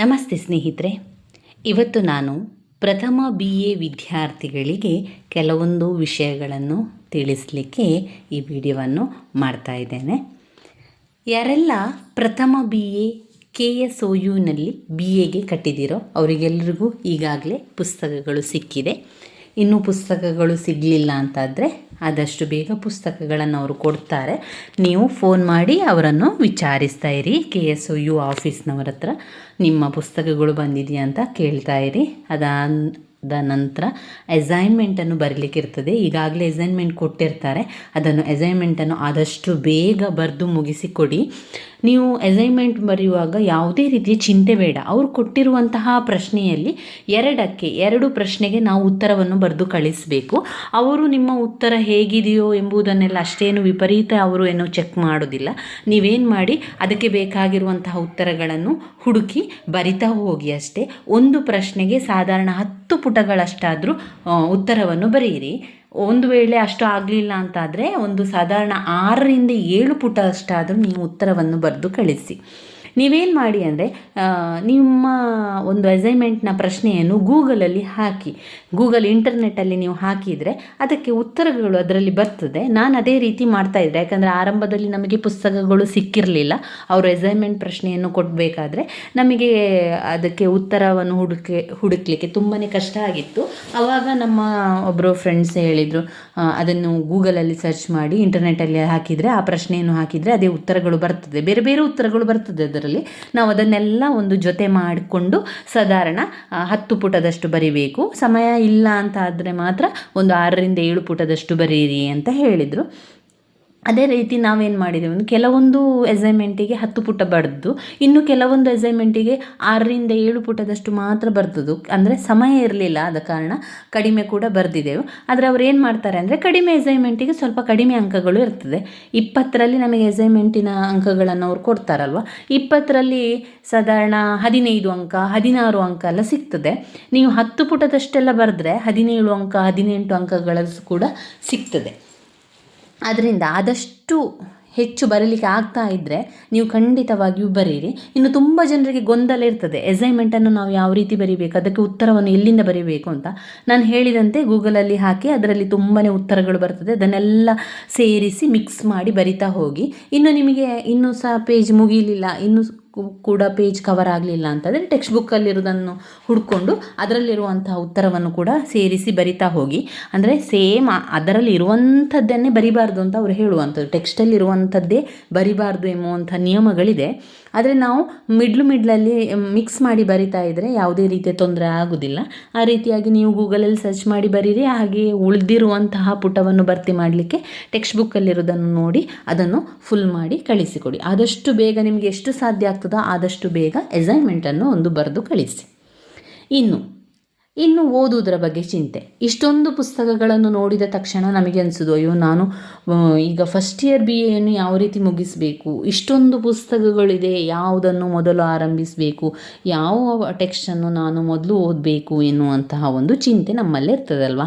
ನಮಸ್ತೆ ಸ್ನೇಹಿತರೆ. ಇವತ್ತು ನಾನು ಪ್ರಥಮ ಬಿ ಎ ವಿದ್ಯಾರ್ಥಿಗಳಿಗೆ ಕೆಲವೊಂದು ವಿಷಯಗಳನ್ನು ತಿಳಿಸಲಿಕ್ಕೆ ಈ ವಿಡಿಯೋವನ್ನು ಮಾಡ್ತಾ ಇದ್ದೇನೆ. ಯಾರೆಲ್ಲ ಪ್ರಥಮ B A K S O ಯುನಲ್ಲಿ B ಎಗೆ ಕಟ್ಟಿದ್ದೀರೋ ಅವರಿಗೆಲ್ಲರಿಗೂ ಈಗಾಗಲೇ ಪುಸ್ತಕಗಳು ಸಿಕ್ಕಿದೆ. ಇನ್ನೂ ಪುಸ್ತಕಗಳು ಸಿಗಲಿಲ್ಲ ಅಂತಾದರೆ ಆದಷ್ಟು ಬೇಗ ಪುಸ್ತಕಗಳನ್ನು ಅವರು ಕೊಡ್ತಾರೆ. ನೀವು ಫೋನ್ ಮಾಡಿ ಅವರನ್ನು ವಿಚಾರಿಸ್ತಾ ಇರಿ. ಕೆ ಎಸ್ ಒ ಯು ಆಫೀಸ್ನವರ ಹತ್ರ ನಿಮ್ಮ ಪುಸ್ತಕಗಳು ಬಂದಿದೆಯಾ ಅಂತ ಕೇಳ್ತಾ ಇರಿ. ಅದಾದ ನಂತರ ಅಸೈನ್ಮೆಂಟನ್ನು ಬರಲಿಕ್ಕೆ ಇರ್ತದೆ. ಈಗಾಗಲೇ ಅಸೈನ್ಮೆಂಟ್ ಕೊಟ್ಟಿರ್ತಾರೆ. ಅದನ್ನು ಅಸೈನ್ಮೆಂಟನ್ನು ಆದಷ್ಟು ಬೇಗ ಬರೆದು ಮುಗಿಸಿ ಕೊಡಿ ನೀವು ಅಸೈನ್ಮೆಂಟ್ ಬರೆಯುವಾಗ ಯಾವುದೇ ರೀತಿಯ ಚಿಂತೆ ಬೇಡ. ಅವರು ಕೊಟ್ಟಿರುವಂತಹ ಪ್ರಶ್ನೆಯಲ್ಲಿ ಎರಡಕ್ಕೆ, ಎರಡು ಪ್ರಶ್ನೆಗೆ ನಾವು ಉತ್ತರವನ್ನು ಬರೆದು ಕಳಿಸಬೇಕು. ಅವರು ನಿಮ್ಮ ಉತ್ತರ ಹೇಗಿದೆಯೋ ಎಂಬುದನ್ನೆಲ್ಲ ಅಷ್ಟೇನು ವಿಪರೀತ ಅವರು ಏನು ಚೆಕ್ ಮಾಡೋದಿಲ್ಲ. ನೀವೇನು ಮಾಡಿ, ಅದಕ್ಕೆ ಬೇಕಾಗಿರುವಂತಹ ಉತ್ತರಗಳನ್ನು ಹುಡುಕಿ ಬರಿತಾ ಹೋಗಿ ಅಷ್ಟೇ. ಒಂದು ಪ್ರಶ್ನೆಗೆ ಸಾಧಾರಣ ಹತ್ತು ಪುಟಗಳಷ್ಟಾದರೂ ಉತ್ತರವನ್ನು ಬರೆಯಿರಿ. ಒಂದು ವೇಳೆ ಅಷ್ಟು ಆಗಲಿಲ್ಲ ಅಂತಾದರೆ, ಒಂದು ಸಾಧಾರಣ ಆರರಿಂದ ಏಳು ಪುಟ ಅಷ್ಟಾದರೂ ನೀವು ಉತ್ತರವನ್ನು ಬರೆದು ಕಳಿಸಿ. ನೀವೇನು ಮಾಡಿ ಅಂದರೆ ನಿಮ್ಮ ಒಂದು ಅಸೈನ್ಮೆಂಟ್ನ ಪ್ರಶ್ನೆಯನ್ನು ಗೂಗಲಲ್ಲಿ ಹಾಕಿ. ಗೂಗಲ್ ಇಂಟರ್ನೆಟ್ಟಲ್ಲಿ ನೀವು ಹಾಕಿದರೆ ಅದಕ್ಕೆ ಉತ್ತರಗಳು ಅದರಲ್ಲಿ ಬರ್ತದೆ. ನಾನು ಅದೇ ರೀತಿ ಮಾಡ್ತಾ ಇದ್ದೆ ಯಾಕಂದರೆ ಆರಂಭದಲ್ಲಿ ನಮಗೆ ಪುಸ್ತಕಗಳು ಸಿಕ್ಕಿರಲಿಲ್ಲ. ಅವರು ಅಸೈನ್ಮೆಂಟ್ ಪ್ರಶ್ನೆಯನ್ನು ಕೊಡಬೇಕಾದ್ರೆ ನಮಗೆ ಅದಕ್ಕೆ ಉತ್ತರವನ್ನು ಹುಡುಕಿ, ಹುಡುಕ್ಲಿಕ್ಕೆ ತುಂಬಾ ಕಷ್ಟ ಆಗಿತ್ತು. ಆವಾಗ ನಮ್ಮ ಒಬ್ಬರು ಫ್ರೆಂಡ್ಸ್ ಹೇಳಿದರು ಅದನ್ನು ಗೂಗಲಲ್ಲಿ ಸರ್ಚ್ ಮಾಡಿ ಇಂಟರ್ನೆಟ್ಟಲ್ಲಿ ಹಾಕಿದರೆ, ಆ ಪ್ರಶ್ನೆಯನ್ನು ಹಾಕಿದರೆ ಅದೇ ಉತ್ತರಗಳು ಬರ್ತದೆ. ಬೇರೆ ಬೇರೆ ಉತ್ತರಗಳು ಬರ್ತದೆ ಅದರಲ್ಲಿ. ನಾವು ಅದನ್ನೆಲ್ಲ ಒಂದು ಜೊತೆ ಮಾಡಿಕೊಂಡು ಸಾಧಾರಣ ಹತ್ತು ಪುಟದಷ್ಟು ಬರಿಬೇಕು. ಸಮಯ ಇಲ್ಲ ಅಂತ ಆದರೆ ಮಾತ್ರ ಒಂದು ಆರರಿಂದ ಏಳು ಪುಟದಷ್ಟು ಬರೀರಿ ಅಂತ ಹೇಳಿದರು. ಅದೇ ರೀತಿ ನಾವೇನು ಮಾಡಿದ್ದೇವೆ ಒಂದು ಕೆಲವೊಂದು ಅಸೈನ್ಮೆಂಟಿಗೆ ಹತ್ತು ಪುಟ ಬರೆದು ಇನ್ನು ಕೆಲವೊಂದು ಅಸೈನ್ಮೆಂಟಿಗೆ ಆರರಿಂದ ಏಳು ಪುಟದಷ್ಟು ಮಾತ್ರ ಬರ್ತದ್ದು. ಅಂದರೆ ಸಮಯ ಇರಲಿಲ್ಲ ಆದ ಕಾರಣ ಕಡಿಮೆ ಕೂಡ ಬರೆದಿದ್ದೆವು ಆದರೆ ಅವ್ರು ಏನು ಮಾಡ್ತಾರೆ ಅಂದರೆ ಕಡಿಮೆ ಅಸೈನ್ಮೆಂಟಿಗೆ ಸ್ವಲ್ಪ ಕಡಿಮೆ ಅಂಕಗಳು ಇರ್ತದೆ. ಇಪ್ಪತ್ತರಲ್ಲಿ ನಮಗೆ ಅಸೈನ್ಮೆಂಟಿನ ಅಂಕಗಳನ್ನು ಅವ್ರು ಕೊಡ್ತಾರಲ್ವ? ಇಪ್ಪತ್ತರಲ್ಲಿ ಸಾಧಾರಣ ಹದಿನೈದು ಅಂಕ, ಹದಿನಾರು ಅಂಕ ಎಲ್ಲ ಸಿಗ್ತದೆ. ನೀವು ಹತ್ತು ಪುಟದಷ್ಟೆಲ್ಲ ಬರೆದ್ರೆ ಹದಿನೇಳು ಅಂಕ, ಹದಿನೆಂಟು ಅಂಕಗಳಲ್ಲೂ ಕೂಡ ಸಿಗ್ತದೆ. ಅದರಿಂದ ಆದಷ್ಟು ಹೆಚ್ಚು ಬರಲಿಕ್ಕೆ ಆಗ್ತಾ ಇದ್ದರೆ ನೀವು ಖಂಡಿತವಾಗಿಯೂ ಬರೀರಿ. ಇನ್ನು ತುಂಬ ಜನರಿಗೆ ಗೊಂದಲ ಇರ್ತದೆ. ಎಸೈನ್ಮೆಂಟನ್ನು ನಾವು ಯಾವ ರೀತಿ ಬರೀಬೇಕು? ಅದಕ್ಕೆ ಉತ್ತರವನ್ನು ಎಲ್ಲಿಂದ ಬರೀಬೇಕು ಅಂತ. ನಾನು ಹೇಳಿದಂತೆ ಗೂಗಲಲ್ಲಿ ಹಾಕಿ ಅದರಲ್ಲಿ ತುಂಬಾ ಉತ್ತರಗಳು ಬರ್ತದೆ. ಅದನ್ನೆಲ್ಲ ಸೇರಿಸಿ ಮಿಕ್ಸ್ ಮಾಡಿ ಬರಿತಾ ಹೋಗಿ. ಇನ್ನು ನಿಮಗೆ ಇನ್ನೂ ಸಹ ಪೇಜ್ ಮುಗಿಲಿಲ್ಲ. ಇನ್ನೂ ಕೂಡ ಪೇಜ್ ಕವರ್ ಆಗಲಿಲ್ಲ ಅಂತಂದರೆ ಟೆಕ್ಸ್ಟ್ ಬುಕ್ಕಲ್ಲಿರೋದನ್ನು ಹುಡ್ಕೊಂಡು ಅದರಲ್ಲಿರುವಂತಹ ಉತ್ತರವನ್ನು ಕೂಡ ಸೇರಿಸಿ ಬರಿತಾ ಹೋಗಿ. ಅಂದರೆ ಸೇಮ್ ಅದರಲ್ಲಿ ಇರುವಂಥದ್ದನ್ನೇ ಬರಿಬಾರ್ದು ಅಂತ ಅವರು ಹೇಳುವಂಥದ್ದು. ಟೆಕ್ಸ್ಟಲ್ಲಿ ಇರುವಂಥದ್ದೇ ಬರಿಬಾರ್ದು ಎಂಬುವಂಥ ನಿಯಮಗಳಿದೆ. ಆದರೆ ನಾವು ಮಿಡ್ಲು ಮಿಡ್ಲಲ್ಲಿ ಮಿಕ್ಸ್ ಮಾಡಿ ಬರಿತಾ ಇದ್ದರೆ ಯಾವುದೇ ರೀತಿಯ ತೊಂದರೆ ಆಗೋದಿಲ್ಲ. ಆ ರೀತಿಯಾಗಿ ನೀವು ಗೂಗಲಲ್ಲಿ ಸರ್ಚ್ ಮಾಡಿ ಬರೀರಿ ಹಾಗೆ ಉಳಿದಿರುವಂತಹ ಪುಟವನ್ನು ಭರ್ತಿ ಮಾಡಲಿಕ್ಕೆ ಟೆಕ್ಸ್ಟ್ ಬುಕ್ಕಲ್ಲಿರೋದನ್ನು ನೋಡಿ ಅದನ್ನು ಫುಲ್ ಮಾಡಿ ಕಳಿಸಿಕೊಡಿ. ಆದಷ್ಟು ಬೇಗ ನಿಮಗೆ ಎಷ್ಟು ಸಾಧ್ಯ ಆಗ್ತದೋ ಆದಷ್ಟು ಬೇಗ ಅಸೈನ್ಮೆಂಟನ್ನು ಒಂದು ಬರೆದು ಕಳಿಸಿ. ಇನ್ನು ಇನ್ನು ಓದುವುದರ ಬಗ್ಗೆ ಚಿಂತೆ. ಇಷ್ಟೊಂದು ಪುಸ್ತಕಗಳನ್ನು ನೋಡಿದ ತಕ್ಷಣ ನಮಗೆ ಅನಿಸೋದು, ಅಯ್ಯೋ, ನಾನು ಈಗ ಫಸ್ಟ್ ಇಯರ್ ಬಿ ಎಯನ್ನು ಯಾವ ರೀತಿ ಮುಗಿಸಬೇಕು? ಇಷ್ಟೊಂದು ಪುಸ್ತಕಗಳಿದೆ, ಯಾವುದನ್ನು ಮೊದಲು ಆರಂಭಿಸಬೇಕು? ಯಾವ ಟೆಕ್ಸ್ಟನ್ನು ನಾನು ಮೊದಲು ಓದಬೇಕು? ಎನ್ನುವಂತಹ ಒಂದು ಚಿಂತೆ ನಮ್ಮಲ್ಲೇ ಇರ್ತದಲ್ವ?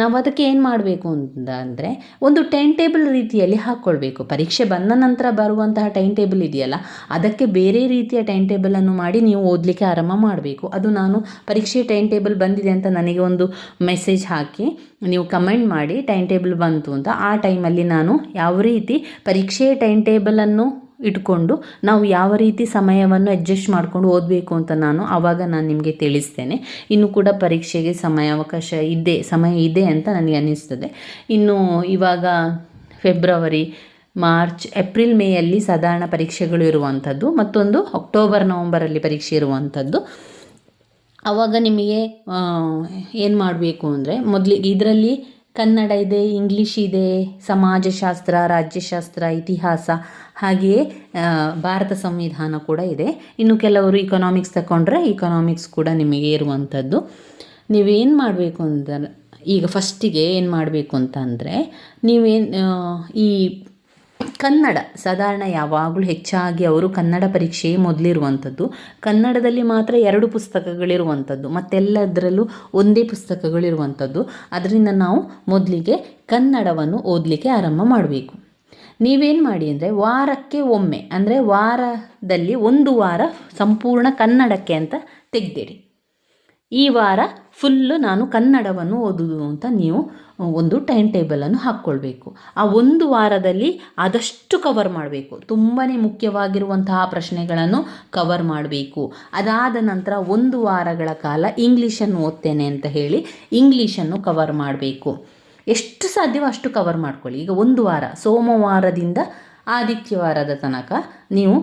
ನಾವು ಅದಕ್ಕೆ ಏನು ಮಾಡಬೇಕು ಅಂತ ಅಂದರೆ ಒಂದು ಟೈಮ್ ಟೇಬಲ್ ರೀತಿಯಲ್ಲಿ ಹಾಕ್ಕೊಳ್ಬೇಕು ಪರೀಕ್ಷೆ ಬಂದ ನಂತರ ಬರುವಂತಹ ಟೈಮ್ ಟೇಬಲ್ ಇದೆಯಲ್ಲ, ಅದಕ್ಕೆ ಬೇರೆ ರೀತಿಯ ಟೈಮ್ ಟೇಬಲನ್ನು ಮಾಡಿ ನೀವು ಓದಲಿಕ್ಕೆ ಆರಂಭ ಮಾಡಬೇಕು. ಅದು ನಾನು ಪರೀಕ್ಷೆ ಟೈಮ್ ಟೇಬಲ್ ಬಂದಿದೆ ಅಂತ ನನಗೆ ಒಂದು ಮೆಸೇಜ್ ಹಾಕಿ, ನೀವು ಕಮೆಂಟ್ ಮಾಡಿ, ಟೈಮ್ ಟೇಬಲ್ ಬಂತು ಅಂತ. ಆ ಟೈಮಲ್ಲಿ ನಾನು ಯಾವ ರೀತಿ ಪರೀಕ್ಷೆ ಟೈಮ್ ಟೇಬಲನ್ನು ಇಟ್ಕೊಂಡು ನಾವು ಯಾವ ರೀತಿ ಸಮಯವನ್ನು ಅಡ್ಜಸ್ಟ್ ಮಾಡಿಕೊಂಡು ಓದಬೇಕು ಅಂತ ನಾನು ಆವಾಗ ನಾನು ನಿಮಗೆ ತಿಳಿಸ್ತೇನೆ. ಇನ್ನು ಕೂಡ ಪರೀಕ್ಷೆಗೆ ಸಮಯಾವಕಾಶ ಇದೆ, ಸಮಯ ಇದೆ ಅಂತ ನನಗೆ ಅನ್ನಿಸ್ತದೆ. ಇನ್ನು ಇವಾಗ ಫೆಬ್ರವರಿ, ಮಾರ್ಚ್, ಏಪ್ರಿಲ್, ಮೇಯಲ್ಲಿ ಸಾಧಾರಣ ಪರೀಕ್ಷೆಗಳು ಇರುವಂಥದ್ದು, ಮತ್ತೊಂದು ಅಕ್ಟೋಬರ್, ನವಂಬರಲ್ಲಿ ಪರೀಕ್ಷೆ ಇರುವಂಥದ್ದು. ಆವಾಗ ನಿಮಗೆ ಏನು ಮಾಡಬೇಕು ಅಂದರೆ ಮೊದಲಿಗೆ ಇದರಲ್ಲಿ ಕನ್ನಡ ಇದೆ ಇಂಗ್ಲೀಷ್ ಇದೆ, ಸಮಾಜಶಾಸ್ತ್ರ, ರಾಜ್ಯಶಾಸ್ತ್ರ, ಇತಿಹಾಸ, ಹಾಗೆಯೇ ಭಾರತ ಸಂವಿಧಾನ ಕೂಡ ಇದೆ. ಇನ್ನು ಕೆಲವರು ಇಕನಾಮಿಕ್ಸ್ ತಗೊಂಡ್ರೆ ಇಕನಾಮಿಕ್ಸ್ ಕೂಡ ನಿಮಗೆ ಇರುವಂಥದ್ದು. ನೀವೇನು ಮಾಡಬೇಕು ಅಂತ ಈಗ ಫಸ್ಟಿಗೆ ಏನು ಮಾಡಬೇಕು ಅಂತ ಅಂದರೆ, ನೀವೇನು ಈ ಕನ್ನಡ. ಸಾಧಾರಣ ಯಾವಾಗಲೂ ಹೆಚ್ಚಾಗಿ ಅವರು ಕನ್ನಡ ಪರೀಕ್ಷೆಯೇ ಮೊದಲಿರುವಂಥದ್ದು. ಕನ್ನಡದಲ್ಲಿ ಮಾತ್ರ ಎರಡು ಪುಸ್ತಕಗಳಿರುವಂಥದ್ದು. ಮತ್ತೆಲ್ಲದರಲ್ಲೂ ಒಂದೇ ಪುಸ್ತಕಗಳಿರುವಂಥದ್ದು. ಅದರಿಂದ ನಾವು ಮೊದಲಿಗೆ ಕನ್ನಡವನ್ನು ಓದಲಿಕ್ಕೆ ಆರಂಭ ಮಾಡಬೇಕು. ನೀವೇನು ಮಾಡಿ ಅಂದರೆ ವಾರಕ್ಕೆ ಒಮ್ಮೆ, ಅಂದರೆ ವಾರದಲ್ಲಿ ಒಂದು ವಾರ ಸಂಪೂರ್ಣ ಕನ್ನಡಕ್ಕೆ ಅಂತ ತೆಗೆದಿರಿ ಈ ವಾರ ಫುಲ್ಲು ನಾನು ಕನ್ನಡವನ್ನು ಓದುವುದು ಅಂತ ನೀವು ಒಂದು ಟೈಮ್ ಟೇಬಲನ್ನು ಹಾಕ್ಕೊಳ್ಬೇಕು. ಆ ಒಂದು ವಾರದಲ್ಲಿ ಆದಷ್ಟು ಕವರ್ ಮಾಡಬೇಕು. ತುಂಬಾ ಮುಖ್ಯವಾಗಿರುವಂತಹ ಪ್ರಶ್ನೆಗಳನ್ನು ಕವರ್ ಮಾಡಬೇಕು. ಅದಾದ ನಂತರ ಒಂದು ವಾರಗಳ ಕಾಲ ಇಂಗ್ಲೀಷನ್ನು ಓದ್ತೇನೆ ಅಂತ ಹೇಳಿ ಇಂಗ್ಲೀಷನ್ನು ಕವರ್ ಮಾಡಬೇಕು. ಎಷ್ಟು ಸಾಧ್ಯವೋ ಅಷ್ಟು ಕವರ್ ಮಾಡ್ಕೊಳ್ಳಿ. ಈಗ ಒಂದು ವಾರ ಸೋಮವಾರದಿಂದ ಆದಿತ್ಯವಾರದ ತನಕ ನೀವು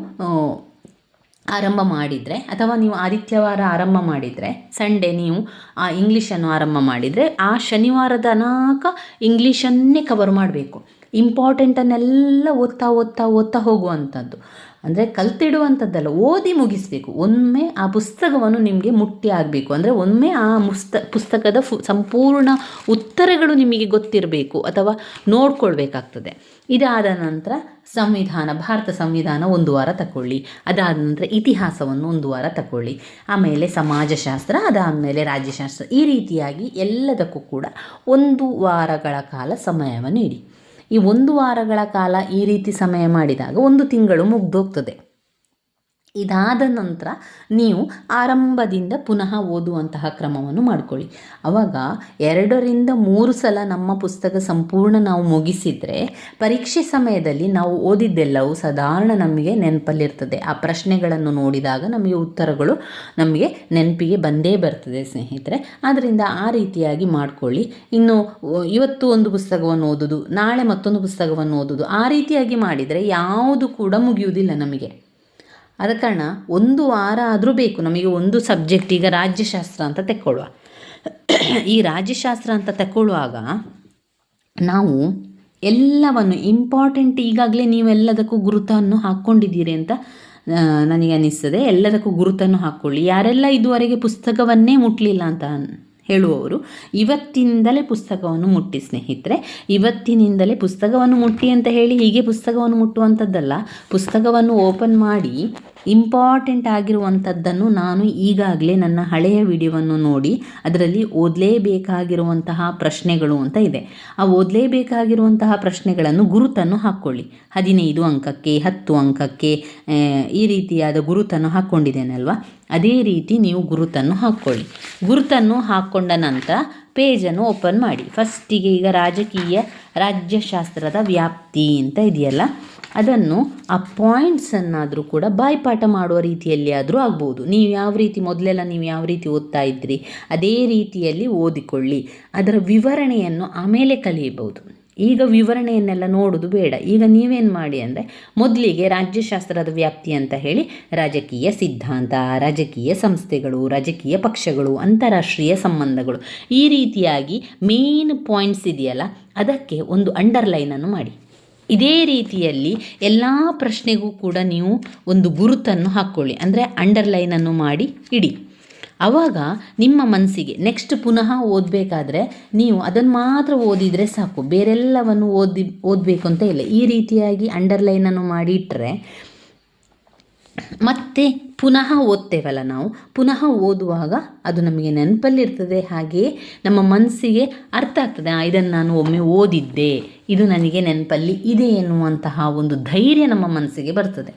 ಆರಂಭ ಮಾಡಿದರೆ, ಅಥವಾ ನೀವು ಆದಿತ್ಯವಾರ ಆರಂಭ ಮಾಡಿದರೆ ಸಂಡೇ ನೀವು, ಆ ಇಂಗ್ಲೀಷನ್ನು ಆರಂಭ ಮಾಡಿದರೆ, ಆ ಶನಿವಾರದ ಅನಾಕ ಇಂಗ್ಲೀಷನ್ನೇ ಕವರ್ ಮಾಡಬೇಕು. ಇಂಪಾರ್ಟೆಂಟನ್ನೆಲ್ಲ ಓದ್ತಾ ಓದ್ತಾ ಓದ್ತಾ ಹೋಗುವಂಥದ್ದು. ಅಂದರೆ ಕಲ್ತಿಡುವಂಥದ್ದಲ್ಲ, ಓದಿ ಮುಗಿಸಬೇಕು. ಒಮ್ಮೆ ಆ ಪುಸ್ತಕವನ್ನು ನಿಮಗೆ ಮುಟ್ಟಿ ಆಗಬೇಕು. ಅಂದರೆ ಒಮ್ಮೆ ಆ ಮುಸ್ತ, ಪುಸ್ತಕದ ಫು, ಸಂಪೂರ್ಣ ಉತ್ತರಗಳು ನಿಮಗೆ ಗೊತ್ತಿರಬೇಕು ಅಥವಾ ನೋಡ್ಕೊಳ್ಬೇಕಾಗ್ತದೆ. ಇದಾದ ನಂತರ ಸಂವಿಧಾನ, ಭಾರತ ಸಂವಿಧಾನ ಒಂದು ವಾರ ತಗೊಳ್ಳಿ ಅದಾದ ನಂತರ ಇತಿಹಾಸವನ್ನು ಒಂದು ವಾರ ತಗೊಳ್ಳಿ ಆಮೇಲೆ ಸಮಾಜಶಾಸ್ತ್ರ, ಅದಾದಮೇಲೆ ರಾಜ್ಯಶಾಸ್ತ್ರ. ಈ ರೀತಿಯಾಗಿ ಎಲ್ಲದಕ್ಕೂ ಕೂಡ ಒಂದು ವಾರಗಳ ಕಾಲ ಸಮಯವನ್ನು ಇಡಿ ಈ ಒಂದು ವಾರಗಳ ಕಾಲ ಈ ರೀತಿ ಸಮಯ ಮಾಡಿದಾಗ ಒಂದು ತಿಂಗಳು ಮುಗ್ದೋಗ್ತದೆ. ಇದಾದ ನಂತರ ನೀವು ಆರಂಭದಿಂದ ಪುನಃ ಓದುವಂತಹ ಕ್ರಮವನ್ನು ಮಾಡಿಕೊಳ್ಳಿ. ಆವಾಗ ಎರಡರಿಂದ ಮೂರು ಸಲ ನಮ್ಮ ಪುಸ್ತಕ ಸಂಪೂರ್ಣ ನಾವು ಮುಗಿಸಿದರೆ ಪರೀಕ್ಷೆ ಸಮಯದಲ್ಲಿ ನಾವು ಓದಿದ್ದೆಲ್ಲವೂ ಸಾಧಾರಣ ನಮಗೆ ನೆನಪಲ್ಲಿರ್ತದೆ. ಆ ಪ್ರಶ್ನೆಗಳನ್ನು ನೋಡಿದಾಗ ನಮಗೆ ಉತ್ತರಗಳು ನಮಗೆ ನೆನಪಿಗೆ ಬಂದೇ ಬರ್ತದೆ ಸ್ನೇಹಿತರೆ. ಆದ್ದರಿಂದ ಆ ರೀತಿಯಾಗಿ ಮಾಡಿಕೊಳ್ಳಿ. ಇನ್ನು ಇವತ್ತು ಒಂದು ಪುಸ್ತಕವನ್ನು ಓದೋದು, ನಾಳೆ ಮತ್ತೊಂದು ಪುಸ್ತಕವನ್ನು ಓದೋದು ಆ ರೀತಿಯಾಗಿ ಮಾಡಿದರೆ ಯಾವುದು ಕೂಡ ಮುಗಿಯುವುದಿಲ್ಲ ನಮಗೆ. ಆದ ಕಾರಣ ಒಂದು ವಾರ ಆದರೂ ಬೇಕು. ನಮಗೆ ಒಂದು ಸಬ್ಜೆಕ್ಟ್ ಈಗ ರಾಜ್ಯಶಾಸ್ತ್ರ ಅಂತ ತೆಕ್ಕೊಳ್ಳುವ. ಈ ರಾಜ್ಯಶಾಸ್ತ್ರ ಅಂತ ತಗೊಳ್ಳುವಾಗ ನಾವು ಎಲ್ಲವನ್ನು ಇಂಪಾರ್ಟೆಂಟ್ ಈಗಾಗಲೇ ನೀವೆಲ್ಲದಕ್ಕೂ ಗುರುತನ್ನು ಹಾಕ್ಕೊಂಡಿದ್ದೀರಿ ಅಂತ ನನಗೆ ಅನ್ನಿಸ್ತದೆ ಎಲ್ಲದಕ್ಕೂ ಗುರುತನ್ನು ಹಾಕ್ಕೊಳ್ಳಿ. ಯಾರೆಲ್ಲ ಇದುವರೆಗೆ ಪುಸ್ತಕವನ್ನೇ ಮುಟ್ಟಲಿಲ್ಲ ಅಂತ ಹೇಳುವವರು ಇವತ್ತಿನಿಂದಲೇ ಪುಸ್ತಕವನ್ನು ಮುಟ್ಟಿ ಸ್ನೇಹಿತರೆ, ಇವತ್ತಿನಿಂದಲೇ ಪುಸ್ತಕವನ್ನು ಮುಟ್ಟಿ ಅಂತ ಹೇಳಿ ಹೀಗೆ ಪುಸ್ತಕವನ್ನು ಮುಟ್ಟುವಂಥದ್ದಲ್ಲ. ಪುಸ್ತಕವನ್ನು ಓಪನ್ ಮಾಡಿ ಇಂಪಾರ್ಟೆಂಟ್ ಆಗಿರುವಂಥದ್ದನ್ನು ನಾನು ಈಗಾಗಲೇ ನನ್ನ ಹಳೆಯ ವಿಡಿಯೋವನ್ನು ನೋಡಿ ಅದರಲ್ಲಿ ಓದಲೇಬೇಕಾಗಿರುವಂತಹ ಪ್ರಶ್ನೆಗಳು ಅಂತ ಇದೆ. ಆ ಓದಲೇಬೇಕಾಗಿರುವಂತಹ ಪ್ರಶ್ನೆಗಳನ್ನು ಗುರುತನ್ನು ಹಾಕ್ಕೊಳ್ಳಿ. ಹದಿನೈದು ಅಂಕಕ್ಕೆ, ಹತ್ತು ಅಂಕಕ್ಕೆ ಈ ರೀತಿಯಾದ ಗುರುತನ್ನು ಹಾಕ್ಕೊಂಡಿದ್ದೇನಲ್ವಾ ಅದೇ ರೀತಿ ನೀವು ಗುರುತನ್ನು ಹಾಕ್ಕೊಳ್ಳಿ. ಗುರುತನ್ನು ಹಾಕ್ಕೊಂಡ ನಂತರ ಪೇಜನ್ನು ಓಪನ್ ಮಾಡಿ. ಫಸ್ಟಿಗೆ ಈಗ ರಾಜಕೀಯ ರಾಜ್ಯಶಾಸ್ತ್ರದ ವ್ಯಾಪ್ತಿ ಅಂತ ಇದೆಯಲ್ಲ, ಅದನ್ನು ಆ ಪಾಯಿಂಟ್ಸನ್ನಾದರೂ ಕೂಡ ಬಾಯ್ಪಾಠ ಮಾಡುವ ರೀತಿಯಲ್ಲಿ ಆದರೂ ಆಗ್ಬೋದು. ನೀವು ಯಾವ ರೀತಿ, ಮೊದಲೆಲ್ಲ ನೀವು ಯಾವ ರೀತಿ ಓದ್ತಾ ಇದ್ರಿ, ಅದೇ ರೀತಿಯಲ್ಲಿ ಓದಿಕೊಳ್ಳಿ. ಅದರ ವಿವರಣೆಯನ್ನು ಆಮೇಲೆ ಕಲಿಯಬಹುದು. ಈಗ ವಿವರಣೆಯನ್ನೆಲ್ಲ ನೋಡೋದು ಬೇಡ. ಈಗ ನೀವೇನು ಮಾಡಿ ಅಂದರೆ ಮೊದಲಿಗೆ ರಾಜ್ಯಶಾಸ್ತ್ರದ ವ್ಯಾಪ್ತಿ ಅಂತ ಹೇಳಿ ರಾಜಕೀಯ ಸಿದ್ಧಾಂತ, ರಾಜಕೀಯ ಸಂಸ್ಥೆಗಳು, ರಾಜಕೀಯ ಪಕ್ಷಗಳು, ಅಂತಾರಾಷ್ಟ್ರೀಯ ಸಂಬಂಧಗಳು ಈ ರೀತಿಯಾಗಿ ಮೇನ್ ಪಾಯಿಂಟ್ಸ್ ಇದೆಯಲ್ಲ, ಅದಕ್ಕೆ ಒಂದು ಅಂಡರ್ಲೈನನ್ನು ಮಾಡಿ. ಇದೇ ರೀತಿಯಲ್ಲಿ ಎಲ್ಲ ಪ್ರಶ್ನೆಗೂ ಕೂಡ ನೀವು ಒಂದು ಗುರುತನ್ನು ಹಾಕ್ಕೊಳ್ಳಿ ಅಂದರೆ ಅಂಡರ್ಲೈನನ್ನು ಮಾಡಿ, ಇಡಿ. ಆವಾಗ ನಿಮ್ಮ ಮನಸ್ಸಿಗೆ ನೆಕ್ಸ್ಟ್ ಪುನಃ ಓದಬೇಕಾದ್ರೆ ನೀವು ಅದನ್ನು ಮಾತ್ರ ಓದಿದರೆ ಸಾಕು. ಬೇರೆಲ್ಲವನ್ನು ಓದಿ, ಓದಬೇಕು ಅಂತ ಇಲ್ಲ. ಈ ರೀತಿಯಾಗಿ ಅಂಡರ್ಲೈನನ್ನು ಮಾಡಿಟ್ಟರೆ ಮತ್ತೆ ಪುನಃ ಓದ್ತೇವಲ್ಲ ನಾವು. ಪುನಃ ಓದುವಾಗ ಅದು ನಮಗೆ ನೆನಪಲ್ಲಿರ್ತದೆ. ಹಾಗೆಯೇ ನಮ್ಮ ಮನಸ್ಸಿಗೆ ಅರ್ಥ ಆಗ್ತದೆ. ಇದನ್ನು ನಾನು ಒಮ್ಮೆ ಓದಿದ್ದೆ. ಇದು ನನಗೆ ನೆನಪಲ್ಲಿ ಇದೆ ಎನ್ನುವಂತಹ ಒಂದು ಧೈರ್ಯ ನಮ್ಮ ಮನಸ್ಸಿಗೆ ಬರ್ತದೆ.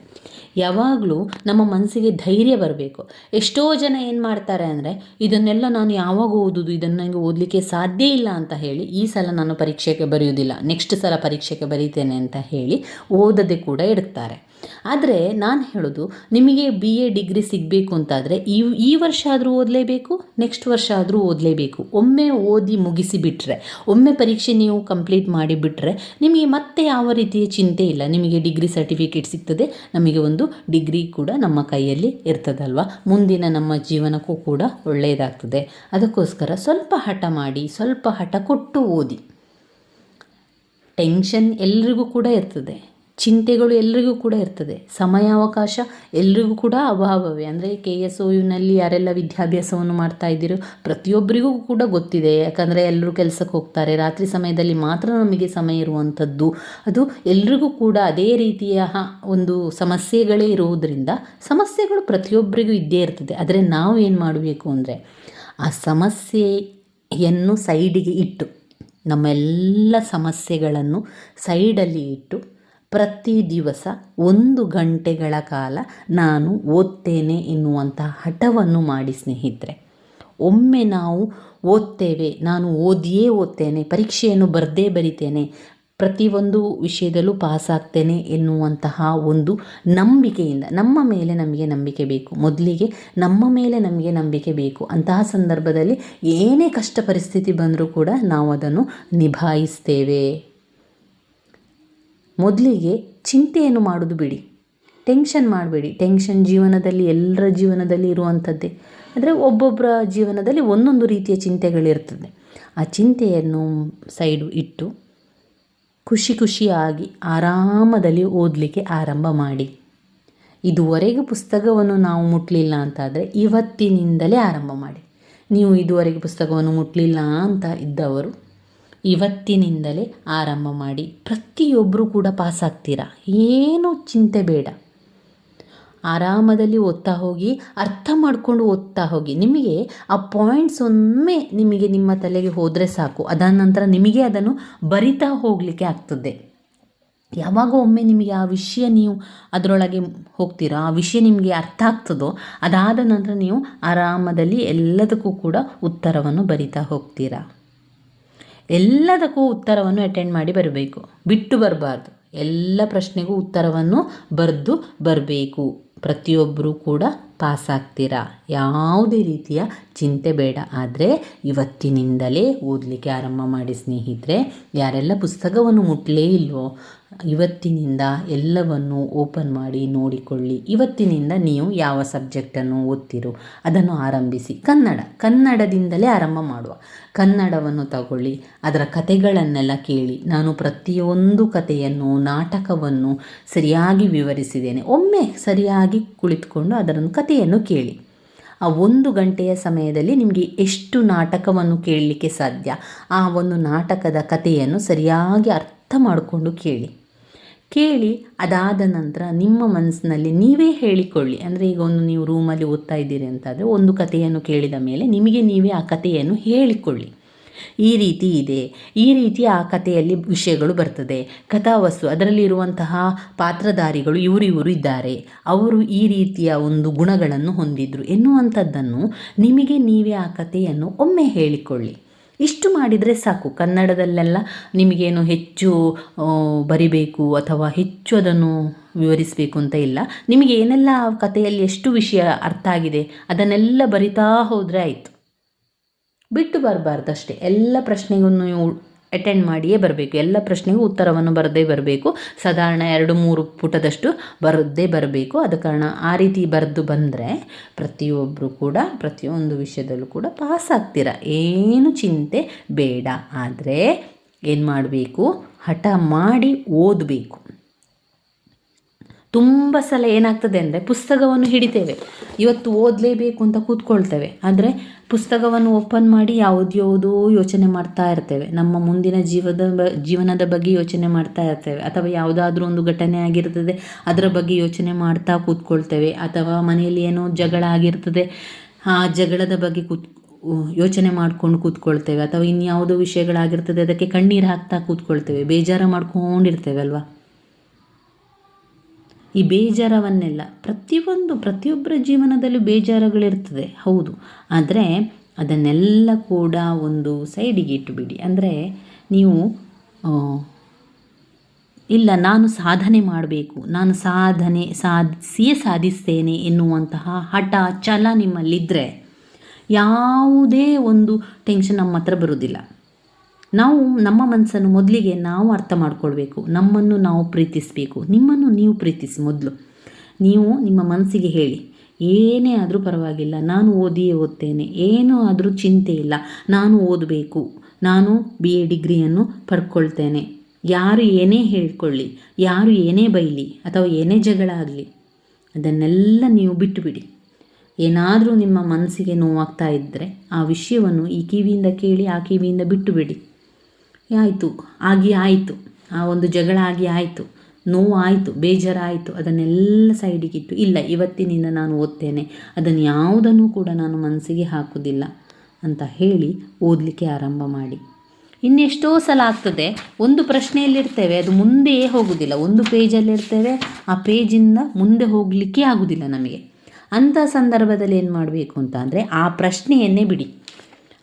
ಯಾವಾಗಲೂ ನಮ್ಮ ಮನಸ್ಸಿಗೆ ಧೈರ್ಯ ಬರಬೇಕು. ಎಷ್ಟೋ ಜನ ಏನು ಮಾಡ್ತಾರೆ ಅಂದರೆ, ಇದನ್ನೆಲ್ಲ ನಾನು ಯಾವಾಗ ಓದೋದು, ಇದನ್ನು ನನಗೆ ಓದಲಿಕ್ಕೆ ಸಾಧ್ಯ ಇಲ್ಲ ಅಂತ ಹೇಳಿ, ಈ ಸಲ ನಾನು ಪರೀಕ್ಷೆಗೆ ಬರೆಯೋದಿಲ್ಲ ನೆಕ್ಸ್ಟ್ ಸಲ ಪರೀಕ್ಷೆಗೆ ಬರೀತೇನೆ ಅಂತ ಹೇಳಿ ಓದದೆ ಕೂಡ ಇಡ್ತಾರೆ. ಆದರೆ ನಾನು ಹೇಳೋದು, ನಿಮಗೆ ಬಿ ಎ ಡಿಗ್ರಿ ಸಿಗಬೇಕು ಅಂತಾದರೆ ಈ ಈ ವರ್ಷ ಆದರೂ ಓದಲೇಬೇಕು ನೆಕ್ಸ್ಟ್ ವರ್ಷ ಆದರೂ ಓದಲೇಬೇಕು. ಒಮ್ಮೆ ಓದಿ ಮುಗಿಸಿಬಿಟ್ರೆ, ಒಮ್ಮೆ ಪರೀಕ್ಷೆ ನೀವು ಕಂಪ್ಲೀಟ್ ಮಾಡಿಬಿಟ್ರೆ, ನಿಮಗೆ ಮತ್ತೆ ಯಾವ ರೀತಿಯ ಚಿಂತೆ ಇಲ್ಲ. ನಿಮಗೆ ಡಿಗ್ರಿ ಸರ್ಟಿಫಿಕೇಟ್ ಸಿಗ್ತದೆ, ನಮಗೆ ಒಂದು ಡಿಗ್ರಿ ಕೂಡ ನಮ್ಮ ಕೈಯಲ್ಲಿ ಇರ್ತದಲ್ವ? ಮುಂದಿನ ನಮ್ಮ ಜೀವನಕ್ಕೂ ಕೂಡ ಒಳ್ಳೆಯದಾಗ್ತದೆ. ಅದಕ್ಕೋಸ್ಕರ ಸ್ವಲ್ಪ ಹಠ ಮಾಡಿ, ಸ್ವಲ್ಪ ಹಠ ಕೊಟ್ಟು ಓದಿ. ಟೆನ್ಷನ್ ಎಲ್ರಿಗೂ ಕೂಡ ಇರ್ತದೆ. ಚಿಂತೆಗಳು ಎಲ್ರಿಗೂ ಕೂಡ ಇರ್ತದೆ. ಸಮಯಾವಕಾಶ ಎಲ್ರಿಗೂ ಕೂಡ ಅಭಾವವೇ. ಅಂದರೆ ಕೆ ಎಸ್ ಒ ಯುನಲ್ಲಿ ಯಾರೆಲ್ಲ ವಿದ್ಯಾಭ್ಯಾಸವನ್ನು ಮಾಡ್ತಾ ಇದ್ದೀರೋ ಪ್ರತಿಯೊಬ್ಬರಿಗೂ ಕೂಡ ಗೊತ್ತಿದೆ. ಯಾಕಂದರೆ ಎಲ್ಲರೂ ಕೆಲಸಕ್ಕೆ ಹೋಗ್ತಾರೆ. ರಾತ್ರಿ ಸಮಯದಲ್ಲಿ ಮಾತ್ರ ನಮಗೆ ಸಮಯ ಇರುವಂಥದ್ದು. ಅದು ಎಲ್ರಿಗೂ ಕೂಡ ಅದೇ ರೀತಿಯ ಒಂದು ಸಮಸ್ಯೆಗಳೇ ಇರುವುದರಿಂದ ಸಮಸ್ಯೆಗಳು ಪ್ರತಿಯೊಬ್ಬರಿಗೂ ಇದ್ದೇ ಇರ್ತದೆ. ಆದರೆ ನಾವು ಏನು ಮಾಡಬೇಕು ಅಂದರೆ ಆ ಸಮಸ್ಯೆಯನ್ನು ಸೈಡಿಗೆ ಇಟ್ಟು, ನಮ್ಮೆಲ್ಲ ಸಮಸ್ಯೆಗಳನ್ನು ಸೈಡಲ್ಲಿ ಇಟ್ಟು ಪ್ರತಿ ದಿವಸ ಒಂದು ಗಂಟೆಗಳ ಕಾಲ ನಾನು ಓದ್ತೇನೆ ಎನ್ನುವಂತಹ ಹಠವನ್ನು ಮಾಡಿ ಸ್ನೇಹಿತರೆ. ಒಮ್ಮೆ ನಾವು ಓದ್ತೇವೆ, ನಾನು ಓದಿಯೇ ಓದ್ತೇನೆ, ಪರೀಕ್ಷೆಯನ್ನು ಬರದೇ ಬರಿತೇನೆ, ಪ್ರತಿಯೊಂದು ವಿಷಯದಲ್ಲೂ ಪಾಸಾಗ್ತೇನೆ ಎನ್ನುವಂತಹ ಒಂದು ನಂಬಿಕೆಯಿಂದ, ನಮ್ಮ ಮೇಲೆ ನಮಗೆ ನಂಬಿಕೆ ಬೇಕು, ಮೊದಲಿಗೆ ನಮ್ಮ ಮೇಲೆ ನಮಗೆ ನಂಬಿಕೆ ಬೇಕು, ಅಂತಹ ಸಂದರ್ಭದಲ್ಲಿ ಏನೇ ಕಷ್ಟ ಪರಿಸ್ಥಿತಿ ಬಂದರೂ ಕೂಡ ನಾವು ಅದನ್ನು ನಿಭಾಯಿಸ್ತೇವೆ. ಮೊದಲಿಗೆ ಚಿಂತೆಯನ್ನು ಮಾಡೋದು ಬಿಡಿ. ಟೆನ್ಷನ್ ಮಾಡಬೇಡಿ. ಟೆನ್ಷನ್ ಜೀವನದಲ್ಲಿ, ಎಲ್ಲರ ಜೀವನದಲ್ಲಿ ಇರುವಂಥದ್ದೇ. ಅಂದರೆ ಒಬ್ಬೊಬ್ಬರ ಜೀವನದಲ್ಲಿ ಒಂದೊಂದು ರೀತಿಯ ಚಿಂತೆಗಳಿರ್ತದೆ. ಆ ಚಿಂತೆಯನ್ನು ಸೈಡು ಇಟ್ಟು ಖುಷಿ ಖುಷಿಯಾಗಿ ಆರಾಮದಲ್ಲಿ ಓದಲಿಕ್ಕೆ ಆರಂಭ ಮಾಡಿ. ಇದುವರೆಗೂ ಪುಸ್ತಕವನ್ನು ನಾವು ಮುಟ್ಟಲಿಲ್ಲ ಅಂತಾದರೆ ಇವತ್ತಿನಿಂದಲೇ ಆರಂಭ ಮಾಡಿ. ನೀವು ಇದುವರೆಗೆ ಪುಸ್ತಕವನ್ನು ಮುಟ್ಟಲಿಲ್ಲ ಅಂತ ಇದ್ದವರು ಇವತ್ತಿನಿಂದಲೇ ಆರಂಭ ಮಾಡಿ ಪ್ರತಿಯೊಬ್ಬರೂ ಕೂಡ ಪಾಸಾಗ್ತೀರಾ? ಏನೂ ಚಿಂತೆ ಬೇಡ. ಆರಾಮದಲ್ಲಿ ಓದ್ತಾ ಹೋಗಿ, ಅರ್ಥ ಮಾಡಿಕೊಂಡು ಓದ್ತಾ ಹೋಗಿ. ನಿಮಗೆ ಆ ಪಾಯಿಂಟ್ಸ್ ಒಮ್ಮೆ ನಿಮಗೆ ನಿಮ್ಮ ತಲೆಗೆ ಹೋದರೆ ಸಾಕು. ಅದಾದ ನಂತರ ನಿಮಗೆ ಅದನ್ನು ಬರಿತಾ ಹೋಗಲಿಕ್ಕೆ ಆಗ್ತದೆ. ಯಾವಾಗ ಒಮ್ಮೆ ನಿಮಗೆ ಆ ವಿಷಯ ನೀವು ಅದರೊಳಗೆ ಹೋಗ್ತೀರಾ, ಆ ವಿಷಯ ನಿಮಗೆ ಅರ್ಥ ಆಗ್ತದೋ, ಅದಾದ ನಂತರ ನೀವು ಆರಾಮದಲ್ಲಿ ಎಲ್ಲದಕ್ಕೂ ಕೂಡ ಉತ್ತರವನ್ನು ಬರಿತಾ ಹೋಗ್ತೀರಾ? ಎಲ್ಲದಕ್ಕೂ ಉತ್ತರವನ್ನು ಅಟೆಂಡ್ ಮಾಡಿ ಬರಬೇಕು. ಬಿಟ್ಟು ಬರಬಾರ್ದು. ಎಲ್ಲ ಪ್ರಶ್ನೆಗೂ ಉತ್ತರವನ್ನು ಬರೆದು ಬರಬೇಕು. ಪ್ರತಿಯೊಬ್ಬರೂ ಕೂಡ ಪಾಸ್ ಆಗ್ತೀರಾ? ಯಾವುದೇ ರೀತಿಯ ಚಿಂತೆ ಬೇಡ. ಆದರೆ ಇವತ್ತಿನಿಂದಲೇ ಓದಲಿಕ್ಕೆ ಆರಂಭ ಮಾಡಿ ಸ್ನೇಹಿತರೆ, ಯಾರೆಲ್ಲ ಪುಸ್ತಕವನ್ನು ಮುಟ್ಟಲೇ ಇಲ್ವೋ ಇವತ್ತಿನಿಂದ ಎಲ್ಲವನ್ನು ಓಪನ್ ಮಾಡಿ ನೋಡಿಕೊಳ್ಳಿ. ಇವತ್ತಿನಿಂದ ನೀವು ಯಾವ ಸಬ್ಜೆಕ್ಟನ್ನು ಓದ್ತಿರೋ ಅದನ್ನು ಆರಂಭಿಸಿ. ಕನ್ನಡ. ಕನ್ನಡದಿಂದಲೇ ಆರಂಭ ಮಾಡುವ. ಕನ್ನಡವನ್ನು ತಗೊಳ್ಳಿ. ಅದರ ಕಥೆಗಳನ್ನೆಲ್ಲ ಕೇಳಿ. ನಾನು ಪ್ರತಿಯೊಂದು ಕಥೆಯನ್ನು, ನಾಟಕವನ್ನು ಸರಿಯಾಗಿ ವಿವರಿಸಿದ್ದೇನೆ. ಒಮ್ಮೆ ಸರಿಯಾಗಿ ಕುಳಿತುಕೊಂಡು ಅದರನ್ನು ಕಥೆಯನ್ನು ಕೇಳಿ. ಆ ಒಂದು ಗಂಟೆಯ ಸಮಯದಲ್ಲಿ ನಿಮಗೆ ಎಷ್ಟು ನಾಟಕವನ್ನು ಕೇಳಲಿಕ್ಕೆ ಸಾಧ್ಯ? ಆ ಒಂದು ನಾಟಕದ ಕಥೆಯನ್ನು ಸರಿಯಾಗಿ ಅರ್ಥ ಮಾಡಿಕೊಂಡು ಕೇಳಿ. ಕೇಳಿ ಅದಾದ ನಂತರ ನಿಮ್ಮ ಮನಸ್ಸಿನಲ್ಲಿ ನೀವೇ ಹೇಳಿಕೊಳ್ಳಿ. ಅಂದರೆ ಈಗ ಒಂದು ನೀವು ರೂಮಲ್ಲಿ ಓದ್ತಾ ಇದ್ದೀರಿ ಅಂತಾದರೆ ಒಂದು ಕಥೆಯನ್ನು ಕೇಳಿದ ಮೇಲೆ ನಿಮಗೆ ನೀವೇ ಆ ಕಥೆಯನ್ನು ಹೇಳಿಕೊಳ್ಳಿ. ಈ ರೀತಿ ಇದೆ. ಈ ರೀತಿ ಆ ಕಥೆಯಲ್ಲಿ ವಿಷಯಗಳು ಬರ್ತದೆ. ಕಥಾವಸ್ತು, ಅದರಲ್ಲಿರುವಂತಹ ಪಾತ್ರಧಾರಿಗಳು ಇವರು ಇವರು ಇದ್ದಾರೆ. ಅವರು ಈ ರೀತಿಯ ಒಂದು ಗುಣಗಳನ್ನು ಹೊಂದಿದ್ರು. ಎನ್ನುವಂಥದ್ದನ್ನು ನಿಮಗೆ ನೀವೇ ಆ ಕಥೆಯನ್ನು ಒಮ್ಮೆ ಹೇಳಿಕೊಳ್ಳಿ. ಇಷ್ಟು ಮಾಡಿದರೆ ಸಾಕು. ಕನ್ನಡದಲ್ಲೆಲ್ಲ ನಿಮಗೇನು ಹೆಚ್ಚು ಬರಿಬೇಕು ಅಥವಾ ಹೆಚ್ಚು ಅದನ್ನು ವಿವರಿಸಬೇಕು ಅಂತ ಇಲ್ಲ. ನಿಮಗೆ ಏನೆಲ್ಲ ಕಥೆಯಲ್ಲಿ ಎಷ್ಟು ವಿಷಯ ಅರ್ಥ ಆಗಿದೆ ಅದನ್ನೆಲ್ಲ ಬರಿತಾ ಹೋದರೆ ಆಯಿತು. ಬಿಟ್ಟು ಬರಬಾರ್ದು ಅಷ್ಟೇ ಎಲ್ಲ ಪ್ರಶ್ನೆಗೂ ಅಟೆಂಡ್ ಮಾಡಿಯೇ ಬರಬೇಕು. ಎಲ್ಲ ಪ್ರಶ್ನೆಗೂ ಉತ್ತರವನ್ನು ಬರದೇ ಬರಬೇಕು. ಸಾಧಾರಣ ಎರಡು ಮೂರು ಪುಟದಷ್ಟು ಬರದೇ ಬರಬೇಕು. ಆದ ಕಾರಣ ಆ ರೀತಿ ಬರೆದು ಬಂದರೆ ಪ್ರತಿಯೊಬ್ಬರು ಕೂಡ, ಪ್ರತಿಯೊಂದು ವಿಷಯದಲ್ಲೂ ಕೂಡ ಪಾಸ್ ಆಗ್ತೀರ? ಏನು ಚಿಂತೆ ಬೇಡ. ಆದರೆ ಏನು ಮಾಡಬೇಕು? ಹಠ ಮಾಡಿ ಓದಬೇಕು. ತುಂಬ ಸಲ ಏನಾಗ್ತದೆ ಅಂದರೆ ಪುಸ್ತಕವನ್ನು ಹಿಡಿತೇವೆ. ಇವತ್ತು ಓದಲೇಬೇಕು ಅಂತ ಕೂತ್ಕೊಳ್ತೇವೆ. ಆದರೆ ಪುಸ್ತಕವನ್ನು ಓಪನ್ ಮಾಡಿ ಯಾವುದ್ಯಾವುದೋ ಯೋಚನೆ ಮಾಡ್ತಾ ಇರ್ತೇವೆ. ನಮ್ಮ ಮುಂದಿನ ಜೀವದ ಬ, ಜೀವನದ ಬಗ್ಗೆ ಯೋಚನೆ ಮಾಡ್ತಾ ಇರ್ತೇವೆ. ಅಥವಾ ಯಾವುದಾದ್ರೂ ಒಂದು ಘಟನೆ ಆಗಿರ್ತದೆ, ಅದರ ಬಗ್ಗೆ ಯೋಚನೆ ಮಾಡ್ತಾ ಕೂತ್ಕೊಳ್ತೇವೆ. ಅಥವಾ ಮನೆಯಲ್ಲಿ ಏನೋ ಜಗಳ ಆಗಿರ್ತದೆ, ಆ ಜಗಳದ ಬಗ್ಗೆ ಕೂತ್, ಯೋಚನೆ ಮಾಡ್ಕೊಂಡು ಕೂತ್ಕೊಳ್ತೇವೆ. ಅಥವಾ ಇನ್ಯಾವುದೋ ವಿಷಯಗಳಾಗಿರ್ತದೆ, ಅದಕ್ಕೆ ಕಣ್ಣೀರು ಹಾಕ್ತಾ ಕೂತ್ಕೊಳ್ತೇವೆ. ಬೇಜಾರು ಮಾಡ್ಕೊಂಡಿರ್ತೇವೆ ಅಲ್ವಾ? ಈ ಬೇಜಾರವನ್ನೆಲ್ಲ ಪ್ರತಿಯೊಂದು, ಪ್ರತಿಯೊಬ್ಬರ ಜೀವನದಲ್ಲೂ ಬೇಜಾರುಗಳಿರ್ತದೆ, ಹೌದು. ಆದರೆ ಅದನ್ನೆಲ್ಲ ಕೂಡ ಒಂದು ಸೈಡಿಗೆ ಇಟ್ಟುಬಿಡಿ. ಅಂದರೆ ನೀವು ಇಲ್ಲ, ನಾನು ಸಾಧನೆ ಮಾಡಬೇಕು, ನಾನು ಸಾಧನೆ, ಸಾಧಿಸಿಯೇ ಸಾಧಿಸ್ತೇನೆ ಎನ್ನುವಂತಹ ಹಠ, ಛಲ ನಿಮ್ಮಲ್ಲಿದ್ದರೆ ಯಾವುದೇ ಒಂದು ಟೆನ್ಷನ್ ನಮ್ಮ ಹತ್ರ ಬರೋದಿಲ್ಲ ನಾವು ನಮ್ಮ ಮನಸ್ಸನ್ನು ಮೊದಲಿಗೆ ನಾವು ಅರ್ಥ ಮಾಡ್ಕೊಳ್ಬೇಕು. ನಮ್ಮನ್ನು ನಾವು ಪ್ರೀತಿಸಬೇಕು. ನಿಮ್ಮನ್ನು ನೀವು ಪ್ರೀತಿಸಿ ಮೊದಲು. ನೀವು ನಿಮ್ಮ ಮನಸ್ಸಿಗೆ ಹೇಳಿ. ಏನೇ ಆದರೂ ಪರವಾಗಿಲ್ಲ. ನಾನು ಓದಿಯೇ ಓದ್ತೇನೆ. ಏನೂ ಆದರೂ ಚಿಂತೆ ಇಲ್ಲ. ನಾನು ಓದಬೇಕು. ನಾನು ಬಿ ಎ ಡಿಗ್ರಿಯನ್ನು ಪಡ್ಕೊಳ್ತೇನೆ. ಯಾರು ಏನೇ ಹೇಳ್ಕೊಳ್ಳಿ. ಯಾರು ಏನೇ ಬೈಲಿ. ಅಥವಾ ಏನೇ ಜಗಳ ಆಗಲಿ. ಅದನ್ನೆಲ್ಲ ನೀವು ಬಿಟ್ಟುಬಿಡಿ. ಏನಾದರೂ ನಿಮ್ಮ ಮನಸ್ಸಿಗೆ ನೋವಾಗ್ತಾ ಇದ್ದರೆ ಆ ವಿಷಯವನ್ನು ಈ ಕಿವಿಯಿಂದ ಕೇಳಿ ಆ ಕಿವಿಯಿಂದ ಬಿಟ್ಟು ಬಿಡಿ ಆಯಿತು, ಆಗಿ ಆಯಿತು, ಆ ಒಂದು ಜಗಳ ಆಗಿ ಆಯಿತು ನೋವಾಯಿತು ಬೇಜಾರಾಯಿತು, ಅದನ್ನೆಲ್ಲ ಸೈಡಿಗಿಟ್ಟು ಇಲ್ಲ, ಇವತ್ತಿನಿಂದ ನಾನು ಓದ್ತೇನೆ ಅದನ್ನು ಯಾವುದನ್ನು ಕೂಡ ನಾನು ಮನಸ್ಸಿಗೆ ಹಾಕೋದಿಲ್ಲ ಅಂತ ಹೇಳಿ ಓದಲಿಕ್ಕೆ ಆರಂಭ ಮಾಡಿ. ಇನ್ನೆಷ್ಟೋ ಸಲ ಆಗ್ತದೆ, ಒಂದು ಪ್ರಶ್ನೆಯಲ್ಲಿರ್ತೇವೆ, ಅದು ಮುಂದೆ ಹೋಗುವುದಿಲ್ಲ ಒಂದು ಪೇಜಲ್ಲಿರ್ತೇವೆ, ಆ ಪೇಜಿಂದ ಮುಂದೆ ಹೋಗಲಿಕ್ಕೆ ಆಗುವುದಿಲ್ಲ ನಮಗೆ. ಅಂಥ ಸಂದರ್ಭದಲ್ಲಿ ಏನು ಮಾಡಬೇಕು ಅಂತ ಅಂದರೆ, ಆ ಪ್ರಶ್ನೆಯನ್ನೇ ಬಿಡಿ,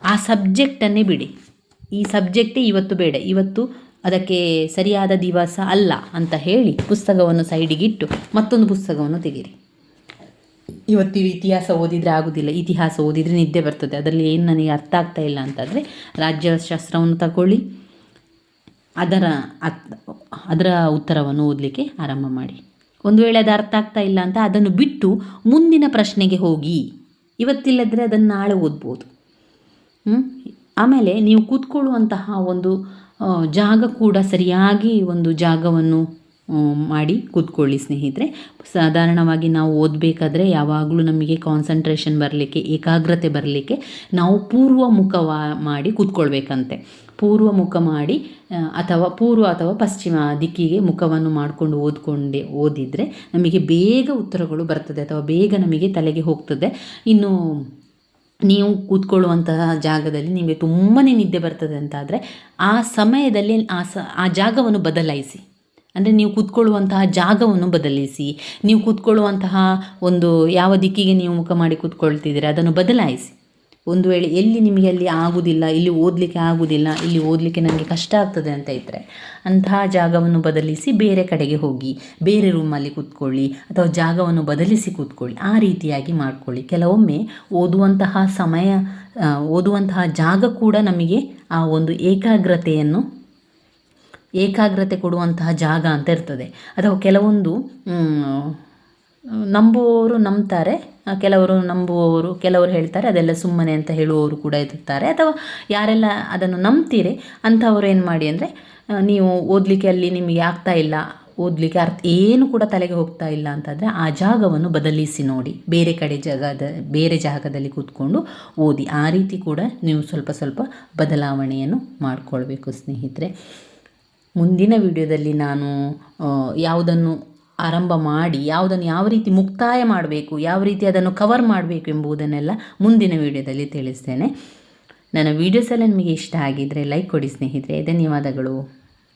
ಆ ಸಬ್ಜೆಕ್ಟನ್ನೇ ಬಿಡಿ. ಈ ಸಬ್ಜೆಕ್ಟೇ ಇವತ್ತು ಬೇಡ. ಇವತ್ತು ಅದಕ್ಕೆ ಸರಿಯಾದ ದಿವಸ ಅಲ್ಲ ಅಂತ ಹೇಳಿ ಪುಸ್ತಕವನ್ನು ಸೈಡಿಗಿಟ್ಟು ಮತ್ತೊಂದು ಪುಸ್ತಕವನ್ನು ತೆಗೀರಿ ಇವತ್ತು ಇತಿಹಾಸ ಓದಿದರೆ ಆಗೋದಿಲ್ಲ. ಇತಿಹಾಸ ಓದಿದರೆ ನಿದ್ದೆ ಬರ್ತದೆ. ಅದರಲ್ಲಿ ಏನು ನನಗೆ ಅರ್ಥ ಆಗ್ತಾ ಇಲ್ಲ ಅಂತಂದರೆ ರಾಜ್ಯಶಾಸ್ತ್ರವನ್ನು ತಗೊಳ್ಳಿ ಅದರ ಅದರ ಉತ್ತರವನ್ನು ಓದಲಿಕ್ಕೆ ಆರಂಭ ಮಾಡಿ. ಒಂದು ವೇಳೆ ಅದು ಅರ್ಥ ಆಗ್ತಾ ಇಲ್ಲ ಅಂತ ಅದನ್ನು ಬಿಟ್ಟು ಮುಂದಿನ ಪ್ರಶ್ನೆಗೆ ಹೋಗಿ. ಇವತ್ತಿಲ್ಲದ್ರೆ ಅದನ್ನು ನಾಳೆ ಓದ್ಬೋದು? ಆಮೇಲೆ ನೀವು ಕೂತ್ಕೊಳ್ಳುವಂತಹ ಒಂದು ಜಾಗ ಕೂಡ ಸರಿಯಾಗಿ ಒಂದು ಜಾಗವನ್ನು ಮಾಡಿ ಕೂತ್ಕೊಳ್ಳಿ ಸ್ನೇಹಿತರೆ. ಸಾಧಾರಣವಾಗಿ ನಾವು ಓದಬೇಕಾದ್ರೆ ಯಾವಾಗಲೂ ನಮಗೆ ಕಾನ್ಸಂಟ್ರೇಷನ್ ಬರಲಿಕ್ಕೆ, ಏಕಾಗ್ರತೆ ಬರಲಿಕ್ಕೆ ನಾವು ಪೂರ್ವ ಮಾಡಿ ಕೂತ್ಕೊಳ್ಬೇಕಂತೆ. ಪೂರ್ವ ಮುಖ ಮಾಡಿ ಅಥವಾ ಪೂರ್ವ ಅಥವಾ ಪಶ್ಚಿಮ ದಿಕ್ಕಿಗೆ ಮುಖವನ್ನು ಮಾಡಿಕೊಂಡು ಓದ್ಕೊಂಡೆ, ಓದಿದರೆ ನಮಗೆ ಬೇಗ ಉತ್ತರಗಳು ಬರ್ತದೆ ಅಥವಾ ಬೇಗ ನಮಗೆ ತಲೆಗೆ ಹೋಗ್ತದೆ. ಇನ್ನು ನೀವು ಕೂತ್ಕೊಳ್ಳುವಂತಹ ಜಾಗದಲ್ಲಿ ನಿಮಗೆ ತುಂಬಾ ನಿದ್ದೆ ಬರ್ತದೆ ಅಂತಾದರೆ ಆ ಸಮಯದಲ್ಲಿ ಆ ಸ, ಆ ಜಾಗವನ್ನು ಬದಲಾಯಿಸಿ. ಅಂದರೆ ನೀವು ಕೂತ್ಕೊಳ್ಳುವಂತಹ ಜಾಗವನ್ನು ಬದಲಿಸಿ, ನೀವು ಕೂತ್ಕೊಳ್ಳುವಂತಹ ಒಂದು ಯಾವ ದಿಕ್ಕಿಗೆ ನೀವು ಮುಖ ಮಾಡಿ ಕೂತ್ಕೊಳ್ತಿದ್ದೀರಿ ಅದನ್ನು ಬದಲಾಯಿಸಿ. ಒಂದು ವೇಳೆ ಎಲ್ಲಿ ನಿಮಗೆ ಅಲ್ಲಿ ಆಗುವುದಿಲ್ಲ ಇಲ್ಲಿ ಓದಲಿಕ್ಕೆ ಆಗುವುದಿಲ್ಲ ಇಲ್ಲಿ ಓದಲಿಕ್ಕೆ ನನಗೆ ಕಷ್ಟ ಆಗ್ತದೆ ಅಂತ ಇದ್ದರೆ ಅಂತಹ ಜಾಗವನ್ನು ಬದಲಿಸಿ ಬೇರೆ ಕಡೆಗೆ ಹೋಗಿ, ಬೇರೆ ರೂಮಲ್ಲಿ ಕೂತ್ಕೊಳ್ಳಿ ಅಥವಾ ಜಾಗವನ್ನು ಬದಲಿಸಿ ಕೂತ್ಕೊಳ್ಳಿ, ಆ ರೀತಿಯಾಗಿ ಮಾಡಿಕೊಳ್ಳಿ. ಕೆಲವೊಮ್ಮೆ ಓದುವಂತಹ ಸಮಯ ಓದುವಂತಹ ಜಾಗ ಕೂಡ ನಮಗೆ ಆ ಒಂದು ಏಕಾಗ್ರತೆಯನ್ನು, ಏಕಾಗ್ರತೆ ಕೊಡುವಂತಹ ಜಾಗ ಅಂತ ಇರ್ತದೆ. ಅಥವಾ ಕೆಲವೊಂದು ನಂಬುವವರು ನಂಬ್ತಾರೆ ಕೆಲವರು ನಂಬುವವರು, ಕೆಲವರು ಹೇಳ್ತಾರೆ, ಅದೆಲ್ಲ ಸುಮ್ಮನೆ ಅಂತ ಹೇಳುವವರು ಕೂಡ ಇರ್ತಾರೆ. ಅಥವಾ ಯಾರೆಲ್ಲ ಅದನ್ನು ನಂಬ್ತೀರಿ, ಅಂಥವ್ರು ಏನು ಮಾಡಿ ಅಂದರೆ ನೀವು ಓದಲಿಕ್ಕೆ ಅಲ್ಲಿ ನಿಮಗೆ ಆಗ್ತಾ ಇಲ್ಲ, ಓದಲಿಕ್ಕೆ ಅರ್ಥ ಏನು ಕೂಡ ತಲೆಗೆ ಹೋಗ್ತಾ ಇಲ್ಲ ಅಂತಂದರೆ, ಆ ಜಾಗವನ್ನು ಬದಲಿಸಿ ನೋಡಿ. ಬೇರೆ ಕಡೆ ಜಾಗದ, ಬೇರೆ ಜಾಗದಲ್ಲಿ ಕೂತ್ಕೊಂಡು ಓದಿ. ಆ ರೀತಿ ಕೂಡ ನೀವು ಸ್ವಲ್ಪ ಸ್ವಲ್ಪ ಬದಲಾವಣೆಯನ್ನು ಮಾಡಿಕೊಳ್ಬೇಕು ಸ್ನೇಹಿತರೆ. ಮುಂದಿನ ವಿಡಿಯೋದಲ್ಲಿ ನಾನು ಯಾವುದನ್ನು ಆರಂಭ ಮಾಡಿ ಯಾವುದನ್ನು ಯಾವ ರೀತಿ ಮುಕ್ತಾಯ ಮಾಡಬೇಕು, ಯಾವ ರೀತಿ ಅದನ್ನು ಕವರ್ ಮಾಡಬೇಕು ಎಂಬುದನ್ನೆಲ್ಲ ಮುಂದಿನ ವಿಡಿಯೋದಲ್ಲಿ ತಿಳಿಸ್ತೇನೆ. ನನ್ನ ವೀಡಿಯೋಸ್ ಎಲ್ಲ ನಿಮಗೆ ಇಷ್ಟ ಆಗಿದ್ದರೆ ಲೈಕ್ ಕೊಡಿ ಸ್ನೇಹಿತರೆ. ಧನ್ಯವಾದಗಳು.